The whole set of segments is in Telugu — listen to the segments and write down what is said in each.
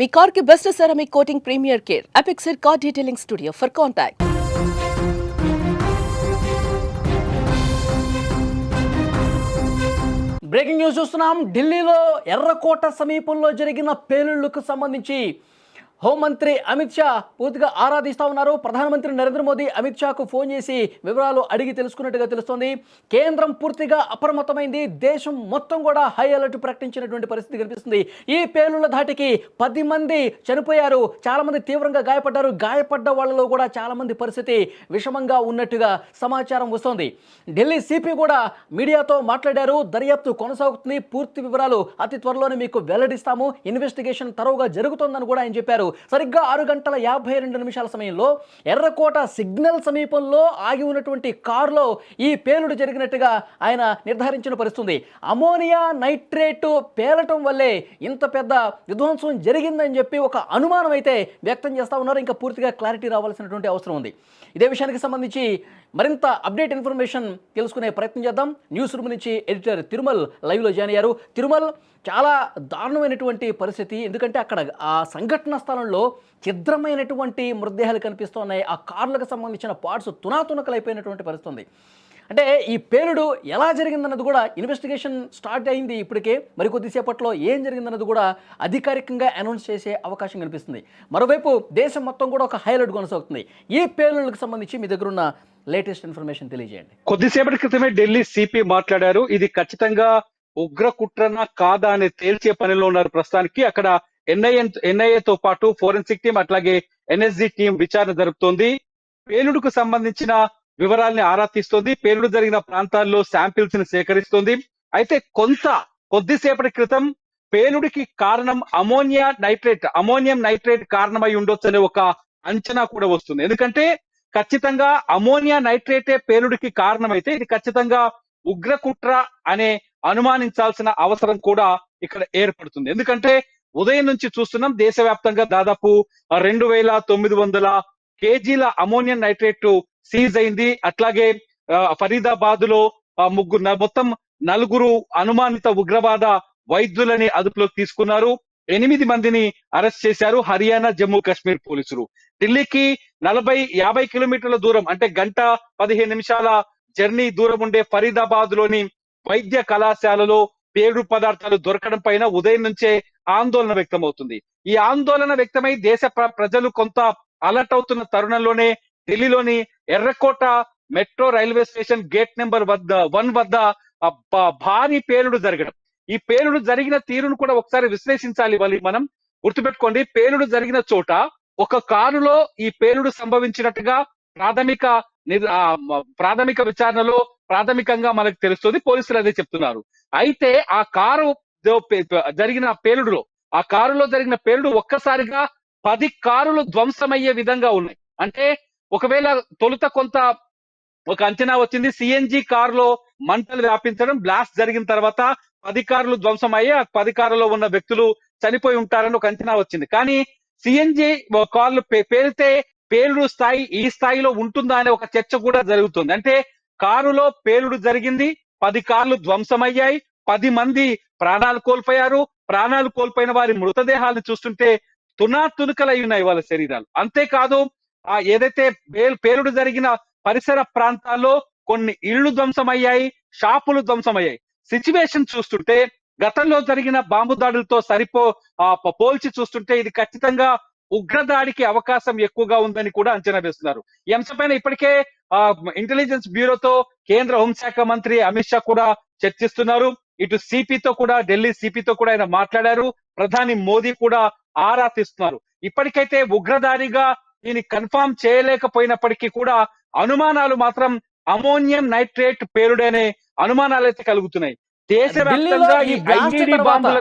మీ కార్కి best ceramic coating premier care. Apexer car detailing studio for contact breaking news చూస్తున్నాం. ఢిల్లీలో ఎర్రకోట సమీపంలో జరిగిన పేలుళ్ళకు సంబంధించి హోంమంత్రి అమిత్ షా పూర్తిగా ఆరాధిస్తూ ఉన్నారు. ప్రధానమంత్రి నరేంద్ర మోదీ అమిత్ షాకు ఫోన్ చేసి వివరాలు అడిగి తెలుసుకున్నట్టుగా తెలుస్తోంది. కేంద్రం పూర్తిగా అప్రమత్తమైంది. దేశం మొత్తం కూడా హై అలర్ట్ ప్రకటించినటువంటి పరిస్థితి కనిపిస్తుంది. ఈ పేలుళ్ళ ధాటికి పది మంది చనిపోయారు. చాలామంది తీవ్రంగా గాయపడ్డారు. గాయపడ్డ వాళ్ళలో కూడా చాలామంది పరిస్థితి విషమంగా ఉన్నట్టుగా సమాచారం వస్తోంది. ఢిల్లీ సిపి కూడా మీడియాతో మాట్లాడారు. దర్యాప్తు కొనసాగుతుంది. పూర్తి వివరాలు అతి త్వరలోనే మీకు వెల్లడిస్తాము. ఇన్వెస్టిగేషన్ తరువుగా జరుగుతోందని కూడా ఆయన చెప్పారు. సరిగ్గా ఆరు గంటల యాభై రెండు నిమిషాల సమయంలో ఎర్రకోట సిగ్నల్ సమీపంలో ఆగి ఉన్నటువంటి కారులో ఈ పేలుడు జరిగినట్టుగా ఆయన నిర్ధారించిన పరిస్థితుంది. అమోనియా నైట్రేట్ పేలటం వల్లే ఇంత పెద్ద విధ్వంసం జరిగిందని చెప్పి ఒక అనుమానం అయితే వ్యక్తం చేస్తా ఉన్నారు. ఇంకా పూర్తిగా క్లారిటీ రావాల్సినటువంటి అవసరం ఉంది. ఇదే విషయానికి సంబంధించి మరింత అప్డేట్ ఇన్ఫర్మేషన్ తెలుసుకునే ప్రయత్నం చేద్దాం. న్యూస్ రూమ్ నుంచి ఎడిటర్ తిరుమల్ లైవ్లో జాయిన్ అయ్యారు. తిరుమల్ చాలా దారుణమైనటువంటి పరిస్థితి. ఎందుకంటే అక్కడ ఆ సంఘటన స్థలం స్థలంలో ఛిద్రమైనటువంటి మృతదేహాలు కనిపిస్తున్నాయి. ఆ కార్లకు సంబంధించిన పార్ట్స్ తునాతునకలైపోయినటువంటి పరిస్థితి ఉంది అంటే ఈ పేలుడు ఎలా జరిగిందన్నది కూడా ఇన్వెస్టిగేషన్ స్టార్ట్ అయింది ఇప్పటికే. మరి కొద్దిసేపట్లో ఏం జరిగిందన్నది కూడా అధికారికంగా అనౌన్స్ చేసే అవకాశం కనిపిస్తుంది. మరోవైపు దేశం మొత్తం కూడా ఒక హైలైట్ కొనసాగుతుంది. ఈ పేలుళ్ళకి సంబంధించి మీ దగ్గర ఉన్న లేటెస్ట్ ఇన్ఫర్మేషన్ తెలియజేయండి. కొద్దిసేపటి క్రితమే ఢిల్లీ సిపి మాట్లాడారు. ఇది ఖచ్చితంగా ఉగ్ర కుట్రనా కాదా అని తేల్చే పనిలో ఉన్నారు ప్రస్తుతానికి. అక్కడ ఎన్ఐఏ ఎన్ఐఏతో పాటు ఫోరెన్సిక్ టీం అట్లాగే ఎన్ఎస్జి టీం విచారణ జరుపుతోంది. పేలుడుకు సంబంధించిన వివరాల్ని ఆరా తీస్తోంది. పేలుడు జరిగిన ప్రాంతాల్లో శాంపిల్స్ని సేకరిస్తోంది. అయితే కొంత కొద్దిసేపటి క్రితం పేలుడికి కారణం అమోనియా నైట్రేట్ అమోనియం నైట్రేట్ కారణమై ఉండొచ్చు అనే ఒక అంచనా కూడా వస్తుంది. ఎందుకంటే ఖచ్చితంగా అమోనియా నైట్రేటే పేలుడికి కారణమైతే ఇది ఖచ్చితంగా ఉగ్రకుట్ర అనే అనుమానించాల్సిన అవసరం కూడా ఇక్కడ ఏర్పడుతుంది. ఎందుకంటే ఉదయం నుంచి చూస్తున్నాం దేశవ్యాప్తంగా దాదాపు రెండు వేల తొమ్మిది వందల కేజీల అమోనియం నైట్రేట్ సీజ్ అయింది. అట్లాగే ఫరీదాబాద్లో ముగ్గురు మొత్తం నలుగురు అనుమానిత ఉగ్రవాద వైద్యులని అదుపులోకి తీసుకున్నారు. ఎనిమిది మందిని అరెస్ట్ చేశారు హర్యానా జమ్మూ కాశ్మీర్ పోలీసులు. ఢిల్లీకి నలభై యాభై కిలోమీటర్ల దూరం అంటే గంట పదిహేను నిమిషాల జర్నీ దూరం ఉండే ఫరీదాబాద్లోని వైద్య కళాశాలలో పేడు పదార్థాలు దొరకడం పైన ఉదయం నుంచే ఆందోళన వ్యక్తమవుతుంది. ఈ ఆందోళన వ్యక్తమై దేశ ప్రజలు కొంత అలర్ట్ అవుతున్న తరుణంలోనే ఢిల్లీలోని Errakota metro railway station gate number వద్ద వన్ వద్ద భారీ పేలుడు జరగడం. ఈ పేలుడు జరిగిన తీరును కూడా ఒకసారి విశ్లేషించాలి వాళ్ళు మనం గుర్తుపెట్టుకోండి. పేలుడు జరిగిన చోట ఒక కారులో ఈ పేలుడు సంభవించినట్టుగా ప్రాథమిక ప్రాథమిక విచారణలో ప్రాథమికంగా మనకు తెలుస్తుంది పోలీసులు అదే చెప్తున్నారు. అయితే ఆ కారు జరిగిన పేలుడులో ఆ కారులో జరిగిన పేలుడు ఒక్కసారిగా పది కారులు ధ్వంసమయ్యే విధంగా ఉన్నాయి. అంటే ఒకవేళ తొలుత కొంత ఒక అంచనా వచ్చింది సిఎన్జి కారులో మంటలు వ్యాపించడం బ్లాస్ట్ జరిగిన తర్వాత పది కార్లు ధ్వంసమయ్యి ఆ పది కారులో ఉన్న వ్యక్తులు చనిపోయి ఉంటారని ఒక అంచనా వచ్చింది. కానీ సిఎన్జి కార్లు పేలితే పేలుడు స్థాయి ఈ స్థాయిలో ఉంటుందా అనే ఒక చర్చ కూడా జరుగుతుంది. అంటే కారులో పేలుడు జరిగింది. పది కార్లు ధ్వంసమయ్యాయి. పది మంది ప్రాణాలు కోల్పోయారు. ప్రాణాలు కోల్పోయిన వారి మృతదేహాలను చూస్తుంటే తునాతునకలై ఉన్నాయి వాళ్ళ శరీరాలు. అంతేకాదు ఆ ఏదైతే పేల్- పేలుడు జరిగిన పరిసర ప్రాంతాల్లో కొన్ని ఇళ్ళు ధ్వంసమయ్యాయి. షాపులు ధ్వంసమయ్యాయి. సిచ్యువేషన్ చూస్తుంటే గతంలో జరిగిన బాంబు దాడులతో సరిపో ఆ, పోల్చి చూస్తుంటే ఇది ఖచ్చితంగా ఉగ్రదాడికి అవకాశం ఎక్కువగా ఉందని కూడా అంచనా వేస్తున్నారు. ఈ అంశంపైన ఇప్పటికే ఆ, ఇంటెలిజెన్స్ బ్యూరోతో కేంద్ర హోంశాఖ మంత్రి అమిత్ షా కూడా చర్చిస్తున్నారు. ఇటు సిపితో కూడా ఢిల్లీ సిపితో కూడా ఆయన మాట్లాడారు. ప్రధాని మోదీ కూడా ఆరా తీస్తున్నారు. ఇప్పటికైతే ఉగ్రదాడిగా దీన్ని కన్ఫర్మ్ చేయలేకపోయినప్పటికీ కూడా అనుమానాలు మాత్రం అమోనియం నైట్రేట్ పేరుడనే అనుమానాలు అయితే కలుగుతున్నాయి. దేశవ్యాప్తంగా ఈ ఐఈడి బాంబుల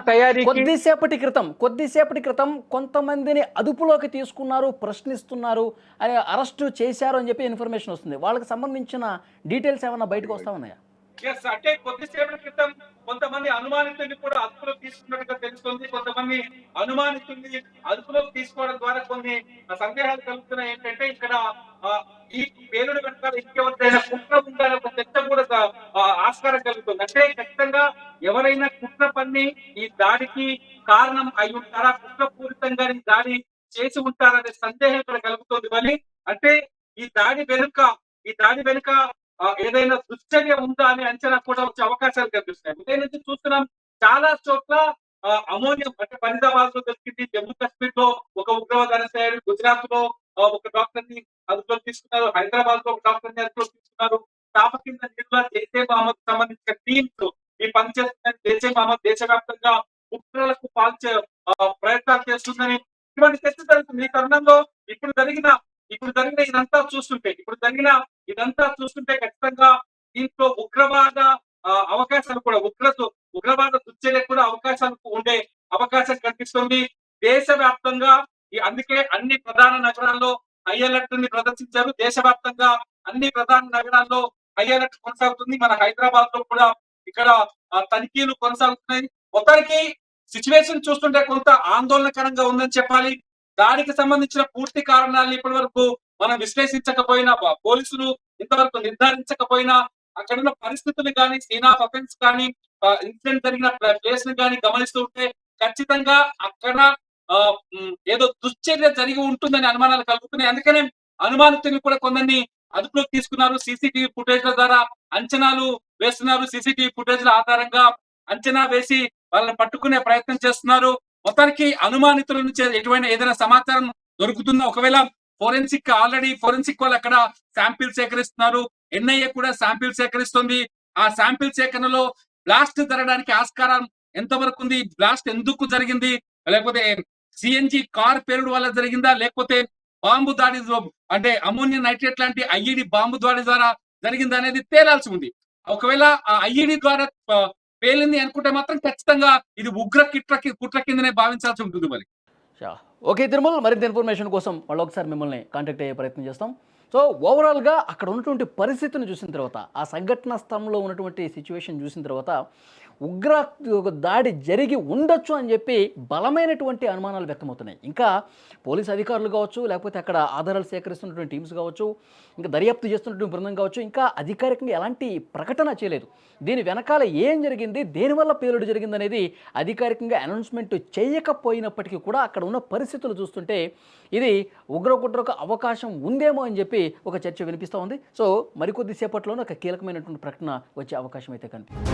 కొద్దిసేపటి క్రితం కొద్దిసేపటి క్రితం కొంతమందిని అదుపులోకి తీసుకున్నారు ప్రశ్నిస్తున్నారు అని అరెస్టు చేశారు అని చెప్పి ఇన్ఫర్మేషన్ వస్తుంది. వాళ్ళకి సంబంధించిన డీటెయిల్స్ ఏమైనా బయటకు వస్తా ఉన్నాయా? అంటే కొద్దిసేపటి క్రితం కొంతమంది అనుమానితుడిని కూడా అదుపులోకి తీసుకున్నట్టుగా తెలుస్తుంది. కొంతమంది అనుమానితుడిని అదుపులోకి తీసుకోవడం ద్వారా కొన్ని సందేహాలు కలుగుతున్నాయి. ఏంటంటే ఇక్కడ ఈ పేలుడు వెనకాల ఇంకెవరిదైనా కుట్ర ఉండాలి ఒక చర్చ కూడా ఆస్కారం కలుగుతుంది. అంటే ఖచ్చితంగా ఎవరైనా కుట్ర పన్ని ఈ దాడికి కారణం అయి ఉంటారా? కుట్రపూరితంగా ఈ దాడి చేసి ఉంటారనే సందేహం ఇక్కడ కలుగుతుంది. మళ్ళీ అంటే ఈ దాడి వెనుక ఈ దాడి వెనుక ఏదైనా దుశ్చర్య ఉందా అని అంచనా కూడా వచ్చే అవకాశాలు కనిపిస్తున్నాయి. ఉదయం నుంచి చూస్తున్నాం చాలా చోట్ల అమోనియం అంటే ఫరీదాబాద్లో దొరికింది జమ్మూ కాశ్మీర్లో ఒక ఉగ్రవాదాన్ని అరెస్ట్ గుజరాత్లో ఒక డాక్టర్ని అదుపులోకి తీసుకున్నారు హైదరాబాద్లో ఒక డాక్టర్ని అదుపులోకి తీసుకున్నారు. తాప కింద జిల్లా జైసే మహమ్మద్ సంబంధించిన టీమ్స్ ఈ పనిచేస్తున్న జైసే మహమ్మద్ దేశవ్యాప్తంగా ఉగ్రలకు పాల్చే ప్రయత్నాలు చేస్తుందని ఇటువంటి చర్చ జరుగుతుంది. ఈ తరుణంలో ఇప్పుడు జరిగిన ఇప్పుడు జరిగిన ఇదంతా చూస్తుంటే ఇప్పుడు జరిగిన ఇదంతా చూస్తుంటే ఖచ్చితంగా దీంట్లో ఉగ్రవాద అవకాశాలు కూడా ఉగ్రత ఉగ్రవాద దుశ్చర్య కూడా అవకాశాలు ఉండే అవకాశం కనిపిస్తుంది. దేశవ్యాప్తంగా ఈ అందుకే అన్ని ప్రధాన నగరాల్లో హై అలర్ట్ని ప్రదర్శించారు. దేశవ్యాప్తంగా అన్ని ప్రధాన నగరాల్లో హై అలర్ట్ కొనసాగుతుంది. మన హైదరాబాద్లో కూడా ఇక్కడ తనిఖీలు కొనసాగుతున్నాయి. మొత్తానికి సిచ్యువేషన్ చూస్తుంటే కొంత ఆందోళనకరంగా ఉందని చెప్పాలి. దానికి సంబంధించిన పూర్తి కారణాలు ఇప్పటి వరకు మనం విశ్లేషించకపోయినా పోలీసులు ఇంతవరకు నిర్ధారించకపోయినా అక్కడ ఉన్న పరిస్థితులు కానీ సీన్ ఆఫ్ అఫెన్స్ కానీ ఇన్సిడెంట్ జరిగిన ప్లేస్ని కానీ గమనిస్తూ ఉంటే ఖచ్చితంగా అక్కడ ఏదో దుశ్చర్య జరిగి ఉంటుందని అనుమానాలు కలుగుతున్నాయి. అందుకనే అనుమానితులు కూడా కొందరిని అదుపులోకి తీసుకున్నారు. సీసీటీవీ ఫుటేజ్ల ద్వారా అంచనాలు వేస్తున్నారు. సీసీటీవీ ఫుటేజ్ల ఆధారంగా అంచనా వేసి వాళ్ళని పట్టుకునే ప్రయత్నం చేస్తున్నారు. మొత్తానికి అనుమానితుల నుంచి ఎటువంటి ఏదైనా సమాచారం దొరుకుతుందా? ఒకవేళ ఫోరెన్సిక్ ఆల్రెడీ ఫోరెన్సిక్ వాళ్ళు అక్కడ శాంపిల్ సేకరిస్తున్నారు. ఎన్ఐఏ కూడా శాంపిల్ సేకరిస్తుంది. ఆ శాంపిల్ సేకరణలో బ్లాస్ట్ జరగడానికి ఆస్కారం ఎంతవరకు ఉంది? బ్లాస్ట్ ఎందుకు జరిగింది? లేకపోతే సిఎన్జి కార్ పేరుడు వల్ల జరిగిందా? లేకపోతే బాంబు దాడి అంటే అమోనియం నైట్రేట్ లాంటి ఐఈడి బాంబు దాడి ద్వారా జరిగిందా అనేది తేలాల్సి ఉంది. ఒకవేళ ఆ ఐఈడి ద్వారా పేలింది అనుకుంటే మాత్రం ఖచ్చితంగా ఇది ఉగ్ర కిట్ర కుట్ర కిందనే భావించాల్సి ఉంటుంది మరి. ఓకే తిరుమల మరింత ఇన్ఫర్మేషన్ కోసం మళ్ళీ ఒకసారి మిమ్మల్ని కాంటాక్ట్ అయ్యే ప్రయత్నం చేస్తాం. సో ఓవరాల్గా అక్కడ ఉన్నటువంటి పరిస్థితిని చూసిన తర్వాత ఆ సంఘటన స్థలంలో ఉన్నటువంటి సిచ్యువేషన్ చూసిన తర్వాత ఉగ్ర దాడి జరిగి ఉండొచ్చు అని చెప్పి బలమైనటువంటి అనుమానాలు వ్యక్తమవుతున్నాయి. ఇంకా పోలీస్ అధికారులు కావచ్చు లేకపోతే అక్కడ ఆధారాలు సేకరిస్తున్నటువంటి టీమ్స్ కావచ్చు ఇంకా దర్యాప్తు చేస్తున్నటువంటి బృందం కావచ్చు ఇంకా అధికారికంగా ఎలాంటి ప్రకటన చేయలేదు. దీని వెనకాల ఏం జరిగింది దేనివల్ల పేలుడు జరిగింది అనేది అధికారికంగా అనౌన్స్మెంట్ చేయకపోయినప్పటికీ కూడా అక్కడ ఉన్న పరిస్థితులు చూస్తుంటే ఇది ఉగ్రకుట్రకు అవకాశం ఉందేమో అని చెప్పి చెప్పి ఒక చర్చ వినిపిస్తూ ఉంది. సో మరికొద్ది సేపట్లోనే ఒక కీలకమైనటువంటి ప్రకటన వచ్చే అవకాశం అయితే కనిపిస్తుంది